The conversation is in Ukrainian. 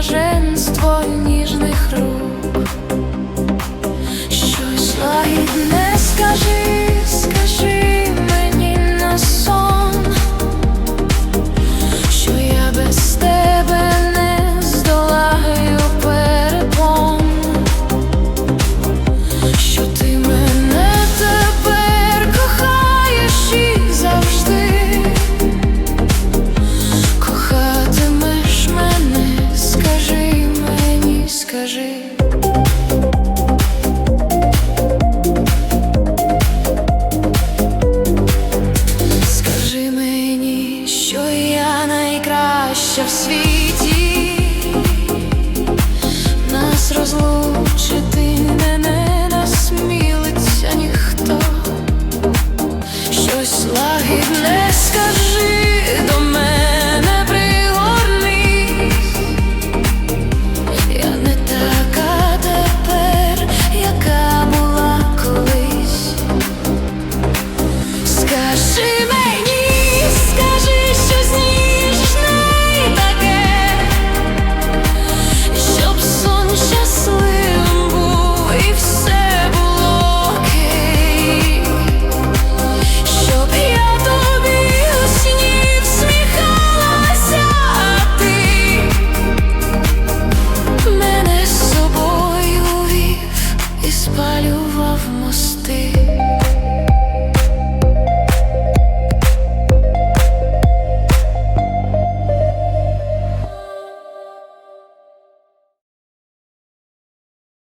marzenstwo nie Щось лагідне скажи малював мости.